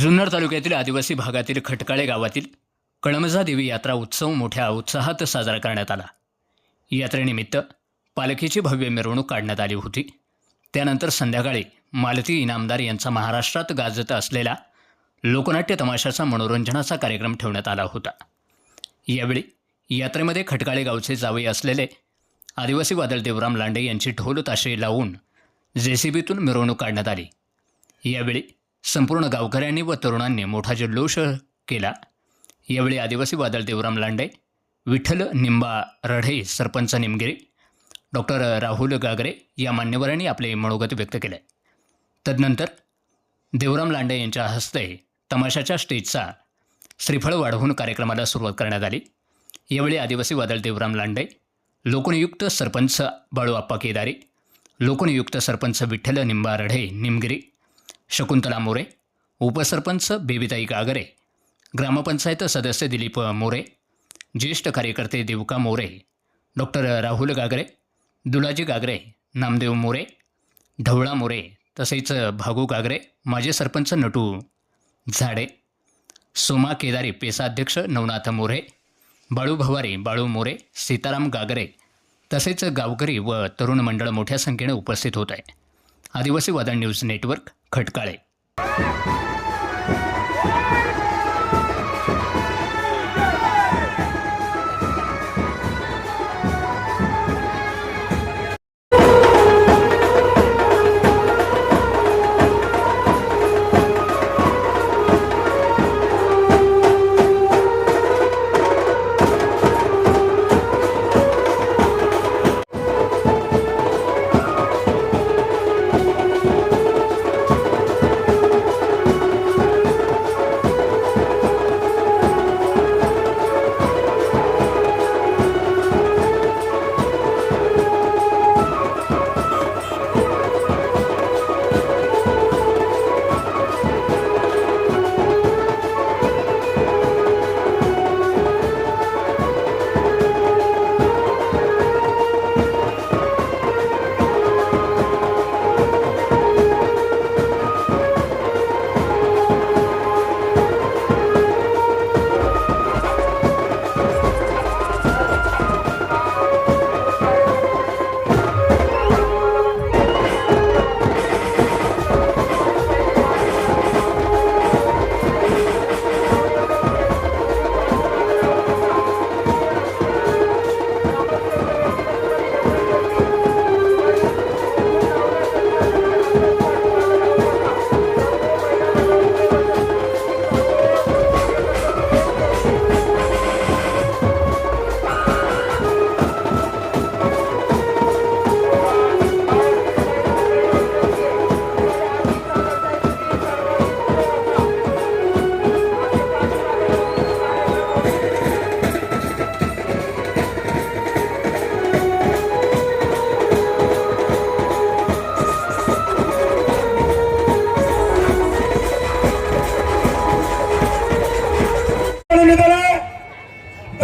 जुन्नर तालुक्यातील आदिवासी भागातील खटकाळे गावातील कळमजा देवी यात्रा उत्सव मोठ्या उत्साहात साजरा करण्यात आला. यात्रेनिमित्त पालखीची भव्य मिरवणूक काढण्यात आली होती. त्यानंतर संध्याकाळी मालती इनामदार यांचा महाराष्ट्रात गाजत असलेला लोकनाट्य तमाशाचा मनोरंजनाचा कार्यक्रम ठेवण्यात आला होता. यावेळी यात्रेमध्ये खटकाळे गावचे जावई असलेले आदिवासी वादळ देवराम लांडे यांची ढोल ताशे लावून जेसीबीतून मिरवणूक काढण्यात आली. यावेळी संपूर्ण गावकऱ्यांनी व तरुणांनी मोठा जल्लोष केला. यावेळी आदिवासी वादळ देवराम लांडे विठ्ठल निंबा रढे सरपंच निमगिरी डॉक्टर राहुल गागरे या मान्यवरांनी आपले मनोगत व्यक्त केले. तदनंतर देवराम लांडे यांच्या हस्ते तमाशाच्या स्टेजचा श्रीफळ वाढवून कार्यक्रमाला सुरुवात करण्यात आली. यावेळी आदिवासी वादळ देवराम लांडे लोकनियुक्त सरपंच बाळू आप्पा केदारी लोकनियुक्त सरपंच विठ्ठल निंबा रढे निमगिरी शकुंतला मोरे उपसरपंच बेबीताई गागरे ग्रामपंचायत सदस्य दिलीप मोरे ज्येष्ठ कार्यकर्ते देवका मोरे डॉक्टर राहुल गागरे दुलाजी गागरे नामदेव मोरे ढवळा मोरे तसेच भागू गागरे माजी सरपंच नटू झाडे सोमा केदारी पेसाध्यक्ष नवनाथ मोरे बाळू भवारी बाळू मोरे सीताराम गागरे तसेच गावकरी व तरुण मंडळ मोठ्या संख्येने उपस्थित होत आहे. आदिवासी वादळ न्यूज नेटवर्क खटकाळे.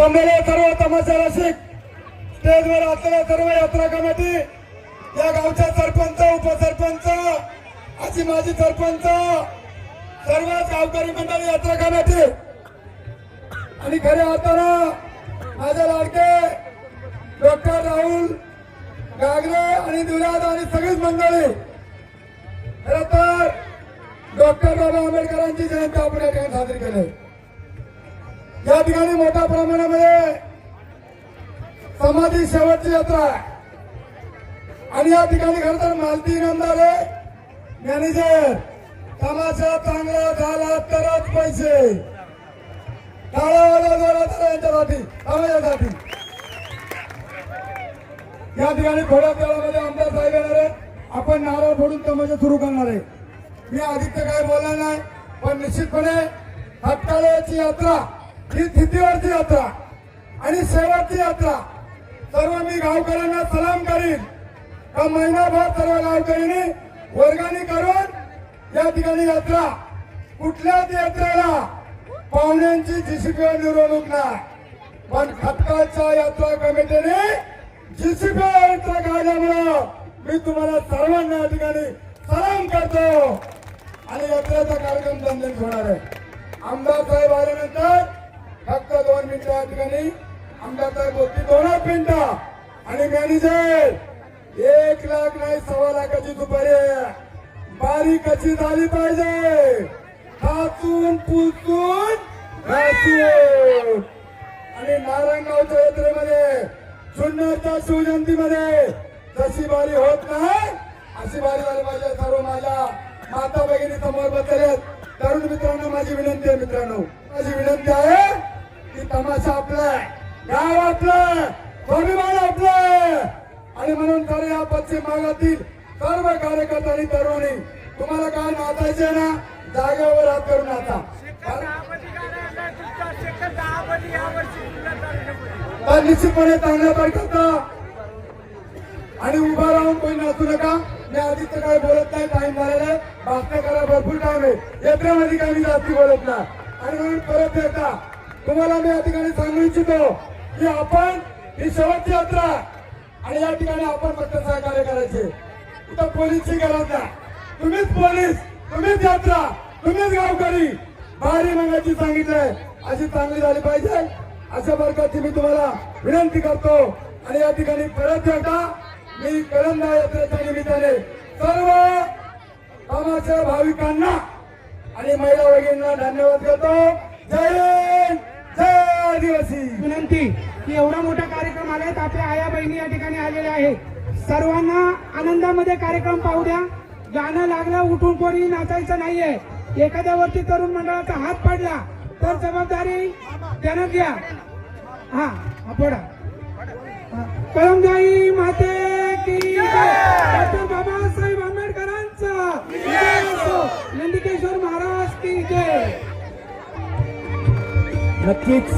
जमलेले सर्व तमाशा रसिक स्टेजवर असलेल्या सर्व यात्रा कमिटी या गावच्या सरपंच उपसरपंच अशी माझी सरपंच सर्व गावकरी मंडळी यात्रा कमिटी. आणि खऱ्या अर्थानं माझे लाडके डॉक्टर राहुल गागरे आणि दुराद आणि सगळीच मंडळी खरं तर डॉक्टर बाबा आंबेडकरांची जयंती आपण या ठिकाणी साजरी केली. या ठिकाणी मोठ्या प्रमाणामध्ये समाधी शेवटची यात्रा आहे. आणि या ठिकाणी खर तर मालती इनामदार मॅनेजर तमाशा चांगला झाला तरच पैसे. यांच्यासाठी समाजासाठी या ठिकाणी थोड्या वेळामध्ये आमदार साहेब येणार आहे आपण नारळ फोडून तमाशा सुरू करणार आहे. मी आदित्य काय बोलणार नाही पण निश्चितपणे हटकाळ्याची यात्रा ही स्थितीवरची यात्रा आणि शेवटची यात्रा सर्व मी गावकऱ्यांना सलाम करीन. का महिनाभर सर्व गावकऱ्यांनी वर्गाने करून या ठिकाणी यात्रा कुठल्याच यात्रेला पाहुण्यांची जीसीपीवर निवडणूक नाही. पण खटकाच्या यात्रा कमिटीने जीसीपी यात्रा काढल्यामुळं मी तुम्हाला सर्वांना या ठिकाणी सलाम करतो. आणि यात्रेचा कार्यक्रम दणदणीत होणार आहे. आमदार साहेब आल्यानंतर फक्त दोन मिनिटं या ठिकाणी. आमदार तर बोलतील दोनच मिनिटं. आणि मॅनेजर एक लाख नाही सव्वा लाखाची दुपारी आहे. कशी झाली पाहिजे? खाचून पुसून घासून. आणि नारायणगावच्या यात्रेमध्ये जुन्नरच्या शिवजयंतीमध्ये जशी बारी होत नाही अशी बारी झाली पाहिजे सर्व माझ्या माता भगिनी समोर बसलेत तरुण मित्रांनो माझी विनंती आहे मित्रांनो. माझी विनंती आहे की तमाशा आपलाय. गाव आपलं स्वाभिमान आपलं. आणि म्हणून तर या पश्चिम भागातील सर्व कार्यकर्ते आणि तरुणी तुम्हाला काय नाचायचे ना? जागेवर हात करून नाचा. तर निश्चितपणे चांगल्या प्रकारचा आणि उभा राहून कोणी नाचू नका. मी आधीच तर काही बोलत नाही टाइम झालेला आहे. भाषण करा भरपूर टाइम आहे. यात्रेमध्ये काही जास्ती बोलत नाही. आणि म्हणून परत येता तुम्हाला मी या ठिकाणी सांगू इच्छितो की आपण ही शेवटची यात्रा आणि या ठिकाणी आपण फक्त सहकार्य करायचे. इथं पोलीसची गरज नाही तुम्हीच पोलीस तुम्हीच यात्रा तुम्हीच गावकरी. भारी मंगाची सांगितलंय. अशी चांगली झाली पाहिजे. अशा प्रकारची मी तुम्हाला विनंती करतो. आणि या ठिकाणी परत एकदा मी करंदा यात्रेच्या निमित्ताने सर्व कामाच्या भाविकांना आणि महिला भगिनींना धन्यवाद देतो. जय हिंद! आदिवासी. विनंती की एवढा मोठा कार्यक्रम आलाय आपल्या आया बहिणी या ठिकाणी आलेल्या आहेत. सर्वांना आनंदामध्ये कार्यक्रम पाहू द्या. गाणं लागलं उठून कोणी नाचायचं नाहीये. एखाद्यावरती तरुण मंडळाचा हात पडला तर जबाबदारी त्यानं घ्या. हा हा, पडा हा. माते की डॉक्टर बाबासाहेब आंबेडकरांचा. नंदिकेश्वर महाराज की जय. नक्कीच